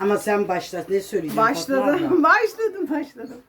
Ama sen başla ne söyleyeceksin? Başladım, başladım, başladım.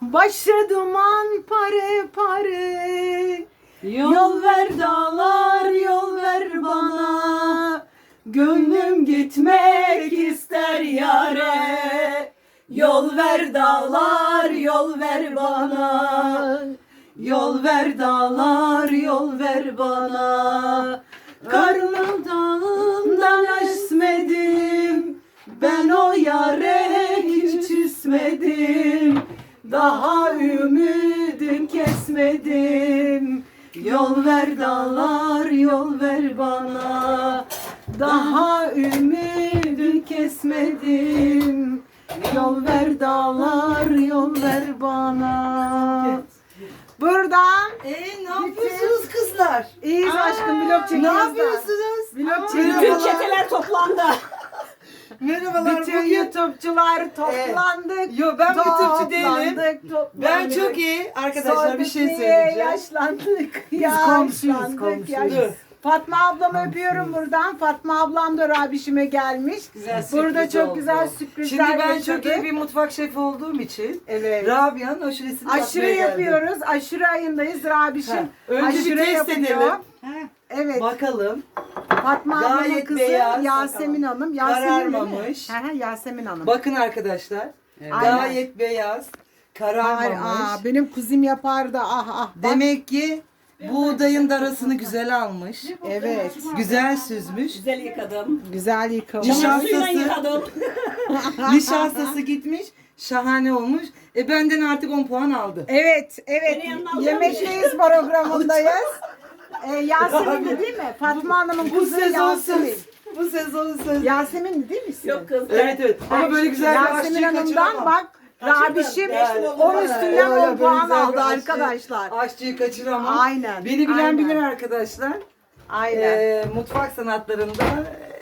Başladım an pare pare. Yol ver dağlar, yol ver bana. Gönlüm gitmek ister yare. Yol ver dağlar, yol ver bana. Yol ver dağlar, yol ver bana. Dağından esmedim. Ben o yare hiç küsmedim. Daha ümidim kesmedim. Yol ver dağlar, yol ver bana. Daha ümidim kesmedim. Yol ver dağlar, yol ver bana. Buradan Ee, ne yapıyorsunuz kızlar? iyiyiz aşkım vlog çekiyoruz. Ne da. yapıyorsunuz? Vlog çekiyoruz. Bütün çeteler toplandı. Merhabalar Bütün bugün. YouTube'cular toplandık. Yo ben YouTube'cu değilim. Toplandık. Ben çok iyi. Arkadaşlar bir şey söyleyeceğim. Yaşlandık. Biz yaşlandık, komşuyuz, komşuyuz. yaş-. Fatma ablamı öpüyorum buradan. Fatma ablam da Rabişime gelmiş. Güzel Burada çok oldu. güzel sürprizler Şimdi ben yaşadık. çok iyi bir mutfak şefi olduğum için Evet. Rabia'nın aşuresini Aşure yapmaya geldim. yapıyoruz. Aşure ayındayız Rabişim. Ha, önce bir Aşure test yapıyor. edelim. Evet. Bakalım. Fatma Gayet kızı beyaz. Yasemin Hanım. Yasemin değil mi? Kararmamış. Hı hı, Yasemin Hanım. Bakın arkadaşlar. Aynen. Gayet beyaz. Kararmamış. aa, benim kuzim yapar da ah ah. bak. Demek ki buğdayın darasını güzel almış. Evet. Güzel süzmüş. Güzel yıkadım. Güzel yıkamış. Nişan- Çamaşır suyla Nişastası. yıkadım. Nişastası gitmiş. Şahane olmuş. E benden artık 10 puan aldı. Evet, evet. Beni yanına Yemekteyiz programındayız. Ee, Yasemin değil mi? Fatma Hanım'ın Bu kızı sezon Yasemin. söz. Bu sezon söz. Yasemin değil misin? Yok kız. Evet evet. Ama böyle güzel bir Yasemin aşçıyı Hanım'dan kaçıramam. bak Rabişim Yani. 10 üstünden Yo, yo, 10 böyle puan aldı arkadaşlar. Aşçıyı kaçıramam. Aynen. Beni bilen aynen, bilir arkadaşlar. Aynen. Ee, mutfak sanatlarında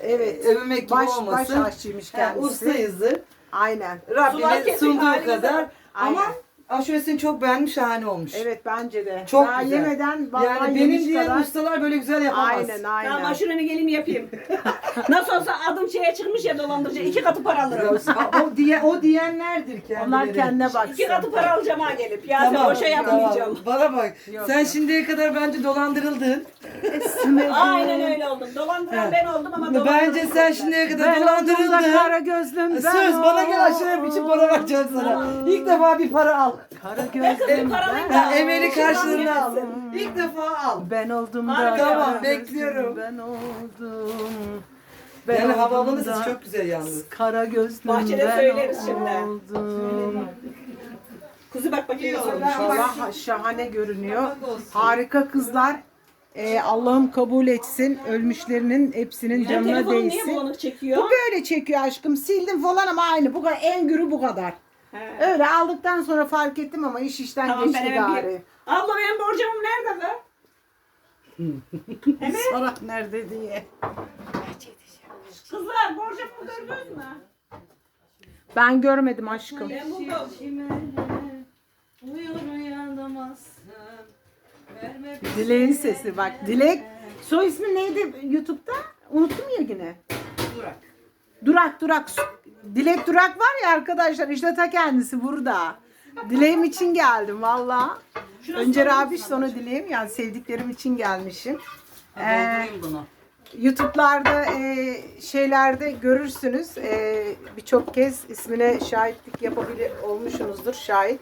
Evet. övünmek gibi baş, baş olmasın. aşçıymış Ha, kendisi. ustayızdır. Aynen. Sular kesin sunduğu halimize. kadar. Ama Aynen. Aşuresini çok beğenmiş, şahane olmuş. Evet bence de. Çok Daha güzel. yemeden vallahi Yani benim yemiş diğer kadar. ustalar böyle güzel yapamaz. Aynen aynen. Tamam aşureni gelin yapayım. Nasıl olsa adım şeye çıkmış ya dolandırıcı. iki katı para alırım. O, diye, o diyenlerdir kendileri. Onlar kendine baksın. İki katı para alacağım ha gelip. Yasemin boşa yapmayacağım. Tamam. Bana bak. Yok, Sen yok. şimdiye kadar bence dolandırıldın. Aynen öyle oldum. Dolandıran ben oldum ama Bence dolandırılan sen ben. şimdiye kadar Ben dolandırıldın. kara gözlüm ben Söz bana gel aşağıya bir için para vereceğim sana. İlk defa bir para al. Kara gözlüm ben. emeli karşılığında al. İlk defa al. Ben oldum da Tamam, kara bekliyorum. Ben oldum. Yani oldum havalanın da çok güzel yalnız. Kara gözlüm Bahçede ben söyleriz şimdi. oldum. Kuzu bak bakayım. Valla şahane görünüyor. Harika kızlar. Ee, Allah'ım kabul etsin. Ölmüşlerinin hepsinin Benim canına telefonum niye değsin. bulanık çekiyor? Bu böyle çekiyor aşkım. Sildim falan ama aynı. Bu kadar en gürü bu kadar. He. Öyle aldıktan sonra fark ettim ama iş işten Tamam ben geçti hemen gari. bir... Abla benim borcamım nerede be? Sonra nerede diye. Kızlar borcamı gördünüz mü? Ben görmedim aşkım. Ben buldum. Uyur uyanamazsın. Verme Dilek'in sesi bak. Dilek. Soy ismi neydi YouTube'da? Unuttum ya yine. Durak. Durak Durak. Dilek Durak var ya arkadaşlar işte ta kendisi burada. Dileğim için geldim valla. Önce Rabiş sonra dileğim yani sevdiklerim için gelmişim. Ee, bunu. YouTube'larda e, şeylerde görürsünüz. E, Birçok kez ismine şahitlik yapabilir olmuşsunuzdur şahit.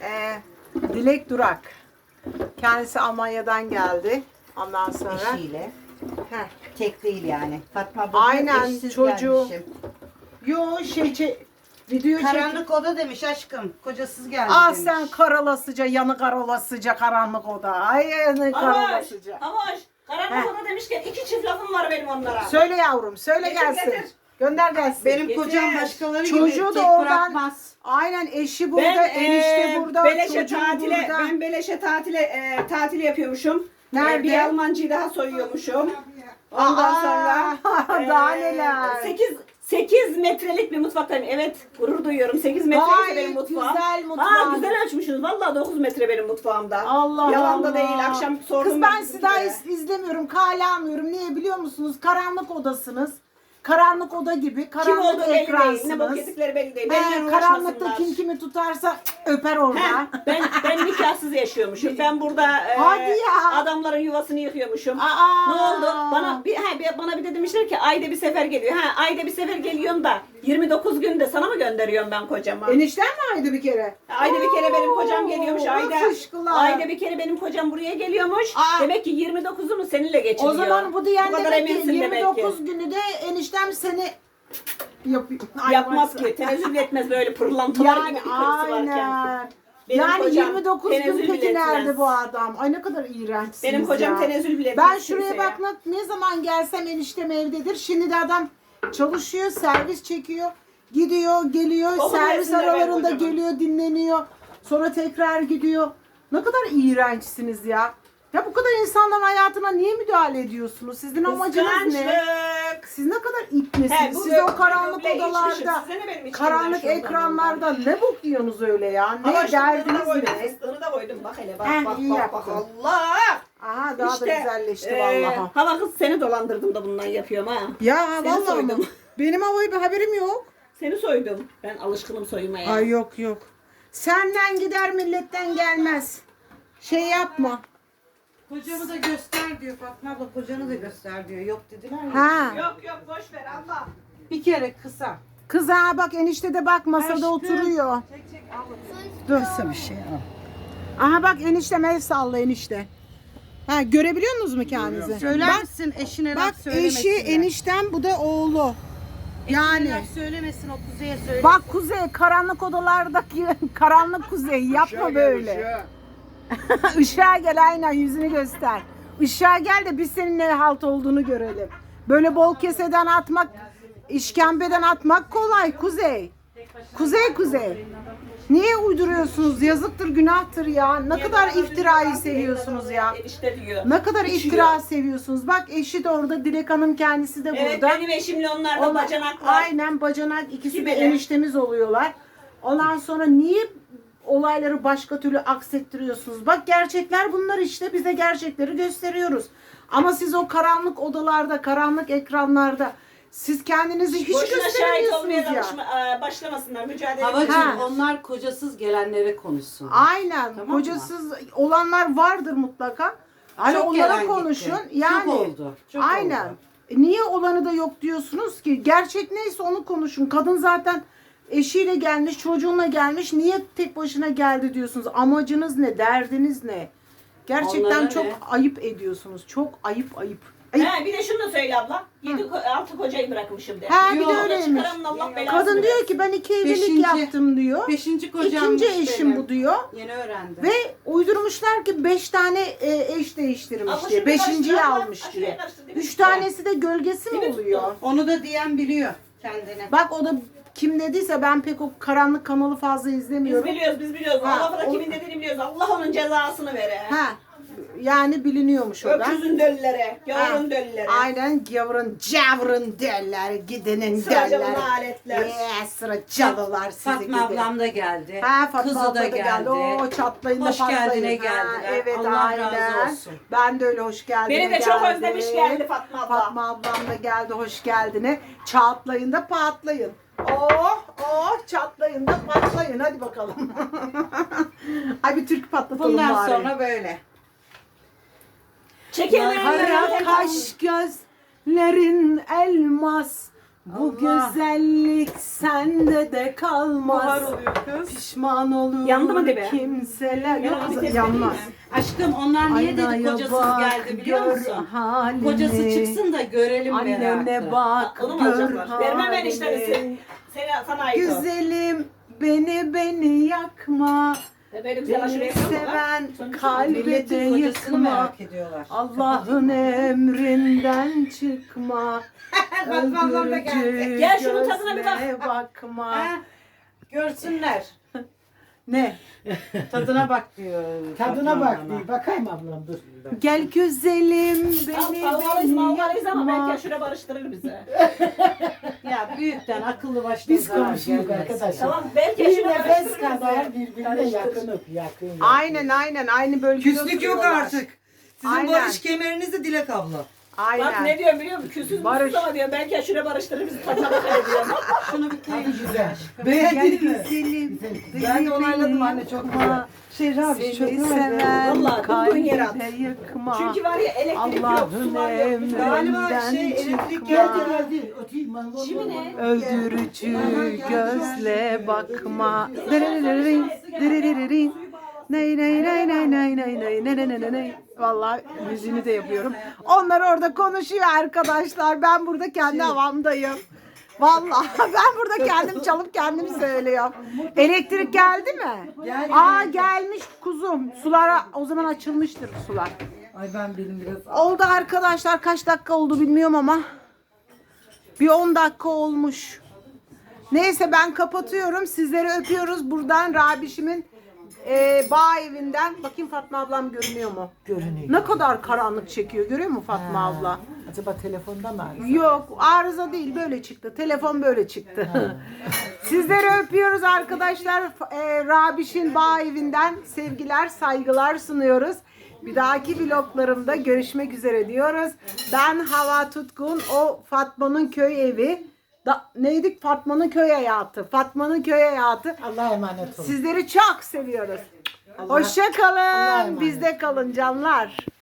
E, Dilek Durak. Kendisi Almanya'dan geldi. Ondan sonra. eşiyle. Heh. Tek değil yani. Fatma Aynen, çocuğu. gelmişim. Yo şey çe- video çek. Karanlık oda demiş aşkım. Kocasız geldi Ah demiş. sen karalasıca, yanı karalasıca, karanlık oda. Ay yanı Avaş, karalasıca. avaş. Karanlık Heh. oda demişken iki çift lafım var benim onlara. Söyle yavrum, söyle Getir, gelsin. getir. Gönder gelsin. Benim Yeter. kocam başkaları Çocuğu gibi da tek oradan- bırakmaz. Aynen eşi burada, ben enişte eee, burada, Beleşe çocuğu tatile, burada. ben Beleşe tatile e, tatil yapıyormuşum. Nerede? E, bir Almancıyı daha soyuyormuşum. Ondan Aa, sonra daha e, neler. 8 8 metrelik bir mutfaktayım. Evet, gurur duyuyorum. 8 metre Gayet benim mutfağım. güzel mutfağın. Ha, güzel ölçmüşsünüz. Vallahi 9 metre benim mutfağımda. Allah Yalan da Allah. değil. Akşam sordum. Kız ben sizi daha iz- izlemiyorum, kale almıyorum. Niye biliyor musunuz? Karanlık odasınız. Karanlık oda gibi Kim karanlık olduğu belli değil. Ne ekransınız. belli değil. Benimle karanlıkta uğraşmasınlar. kim kimi tutarsa öper orada. Heh, ben ben nikahsız yaşıyormuşum. Ben burada e, Hadi ya. adamların yuvasını yıkıyormuşum. Aa. Ne oldu? Bana bir he, bir- bana bir de demişler ki ayda bir sefer geliyor. Ha ayda bir sefer geliyorsun da 29 günde sana mı gönderiyorum ben kocama? Enişten mi aydı bir kere? Ayda bir kere benim kocam geliyormuş. Oo, Ayda fışkılar. ayda bir kere benim kocam buraya geliyormuş. Aa. Demek ki 29'u mu seninle geçiriyor? O zaman bu diyen demek ki eminsin 29 demek ki. günü de eniştem seni yapıyor. Ay, Yapmaz ki. Tenezzül etmez böyle pırlantılar Yani gibi karısı varken. aynen. Benim yani kocam 29 gün tenezzül peki bile nerede etmez. bu adam? Ay ne kadar iğrençsiniz Benim kocam ya. tenezzül bile etmez Ben şuraya kimseye. ne zaman gelsem eniştem evdedir. Şimdi de adam çalışıyor, servis çekiyor, gidiyor, geliyor, Okul servis aralarında geliyor, dinleniyor. Sonra tekrar gidiyor. Ne kadar iğrençsiniz ya. Ya bu kadar insanların hayatına niye müdahale ediyorsunuz? Sizin amacınız ne? Kıskançlık. Siz ne kadar He, ipnesiniz? Siz o karanlık içmişim. odalarda, Size ne benim içimden karanlık ekranlarda ne bok yiyorsunuz öyle ya? Ne Ama fıstığını da derdiniz koydum, ne? fıstığını da koydum. Bak hele bak Heh, bak iyi bak, yaptın. bak Allah. Aha daha da güzelleşti e, vallahi. Hava kız seni dolandırdım da bundan yapıyorum ha. Ya Seni vallahi soydum. Benim havayı bir haberim yok. Seni soydum. Ben alışkınım soymaya. Ay yok yok. Senden gider milletten gelmez. Şey yapma. Kocamı da göster diyor Fatma abla kocanı da göster diyor. Yok dediler ya. Ha. Yok yok boş ver Allah. Bir kere kısa. Kız ha bak enişte de bak masada Aşkım. oturuyor. Dönse bir şey al. Aha bak enişte el salla enişte. Ha görebiliyor musunuz mu kendinizi? Söyler bak, misin eşine bak laf eşi söylemesinler. eniştem bu da oğlu. Yani Laf söylemesin o kuzeye söyle. bak kuzey karanlık odalardaki karanlık kuzey yapma böyle. Işığa gel aynen yüzünü göster. Işığa gel de biz senin ne halt olduğunu görelim. Böyle bol keseden atmak, işkembeden atmak kolay Kuzey. Kuzey Kuzey. Niye uyduruyorsunuz? Yazıktır, günahtır ya. Ne kadar iftirayı seviyorsunuz ya. Diyor. Ne kadar iftira seviyorsunuz. Bak eşi de orada, Dilek Hanım kendisi de Evet burada. benim eşimle onlar da Onlar- bacanaklar. Aynen bacanak ikisi de Kibele. eniştemiz oluyorlar. Ondan sonra niye olayları başka türlü aksettiriyorsunuz? Bak gerçekler bunlar işte bize gerçekleri gösteriyoruz. Ama siz o karanlık odalarda, karanlık ekranlarda siz kendinizi hiç Boşuna şahit olmaya gösteremiyorsunuz ya. alışma- e, başlamasınlar. Mücadele Havacığım Ha. onlar kocasız gelenlere konuşsun. Aynen. Tamam mı? Kocasız olanlar vardır mutlaka. Hani Çok onlara gelen konuşun. gitti. Yani Çok oldu. Çok Aynen. oldu. E Niye olanı da yok diyorsunuz ki? Gerçek neyse onu konuşun. Kadın zaten eşiyle gelmiş, çocuğunla gelmiş. Niye tek başına geldi diyorsunuz? Amacınız ne? Derdiniz ne? Gerçekten Onlara çok ne? ayıp ediyorsunuz. Çok ayıp ayıp. Ayıp. He, bir de şunu da söyle abla. Yedi, ko- altı kocayı bırakmışım de. Ha bir Yok, de öyleymiş. Çıkaranın Allah belasını Kadın diyor versin. ki ben iki evlilik Beşinci- yaptım diyor. Beşinci kocammış İkinci eşim benim. bu diyor. Yeni öğrendim. Ve uydurmuşlar ki beş tane e, eş değiştirmiş Abla diye. Beşinciyi karıştır abla. almış diye. karıştır, değil mi? Üç tanesi de gölgesi mi Değil mi? oluyor? Onu da diyen biliyor kendine. Bak o da kim dediyse ben pek o karanlık kanalı fazla Biz izlemiyorum. biliyoruz, biz biliyoruz. Ha, Allah da o- kimin dediğini biliyoruz. Allah onun cezasını vere. Ha. Yani biliniyormuş o da. Öküzün döllere, Ha, gavurun döllere. Aynen gavurun cavrın derler, gidenin derler. aletler. Ee, sıra cadılar sizi Fatma gidi. ablam da geldi. Ha Fatma Kızı abla da geldi. O çatlayın da Hoş patlayın. geldine Ha, geldiler. evet Allah aynen. razı olsun. Ben de öyle hoş geldine Beni de çok özlemiş geldi Fatma abla. Fatma ablam da geldi hoş geldine. Çatlayın da patlayın. Oh oh çatlayın da patlayın hadi bakalım. Ay bir türkü patlatalım Bundan bari. sonra böyle. Çekemeyen Kara kaş gözlerin elmas. Bu güzellik sende de kalmaz. Pişman olur Yandı mı dibe? kimseler. Yandı Yok mı? Yanmaz. Aşkım onlar niye dedi Aynaya kocasız bak, geldi biliyor gör musun? halini. Kocası çıksın da görelim Annene merakı. bak Onu mu gör alacaklar? Vermem halini. seni. Seni sana ait o. Güzelim beni beni yakma. Beni seven kalbe de yıkma. Allah'ın emrinden çıkma. Öldürücü Gel şunun tadına bir bak. bakma. Ha? Görsünler. Ne? Tadına bak diyor. Tadına bak bir bakayım ablam dur. Gel güzelim beni Kalabalıyız beni mallarıyız ama yakma. belki aşure barıştırır bizi. Ya büyükten akıllı başlı Biz zarar konuşuyoruz gelmez. arkadaşlar. Tamam belki Bir aşure nefes barıştırır kadar bizi. birbirine Karıştır. yakın öp yakın. yakın. Aynen aynen aynı bölgede Küslük yok oturuyorlar. artık. Sizin Aynen. barış kemeriniz de Dilek abla. Aynen. Bak ne diyor biliyor musun? Küsüz Barış. Ama diyor. Belki aşure barıştırır bizi bakar diyor. Şunu bir koyun. Güzel. Beğendin mi? Güzelim. Ben de onayladım anne çok güzel. Şey Rabi çok Seni güzel. seven kalbine yıkma. Çünkü var ya elektrik yok, Allah'ın su var yok. Galiba şey, elektrik. Geldi geldi. Öteyim ben. Şimdi ne? Öldürücü gözle bakma. Dırırırırın. Ney ney ney ney ney ney ney ney ney ney ney. Vallahi müziğini de yapıyorum. Onlar orada konuşuyor arkadaşlar. Ben burada kendi havamdayım. Vallahi ben burada kendim çalıp kendim söylüyorum. Elektrik geldi mi? Aa gelmiş kuzum. Sulara o zaman açılmıştır sular. Ay ben benim biraz Oldu arkadaşlar kaç dakika oldu bilmiyorum ama bir 10 dakika olmuş. Neyse ben kapatıyorum. Sizleri öpüyoruz. Buradan Rabişimin e, bağ evinden. Bakayım Fatma ablam görünüyor mu? Görünüyor. Ne kadar karanlık çekiyor. Görüyor mu Fatma abla? Acaba telefonda mı? arıyor? Yok arıza değil böyle çıktı. Telefon böyle çıktı. Sizleri öpüyoruz arkadaşlar. E, Rabiş'in bağ evinden sevgiler, saygılar sunuyoruz. Bir dahaki vloglarımda görüşmek üzere diyoruz. Ben Hava Tutkun, o Fatma'nın köy evi. Da, neydik? Fatma'nın köy hayatı. Fatma'nın köy hayatı. Allah'a emanet olun. Sizleri çok seviyoruz. Hoşça kalın. Bizde kalın canlar.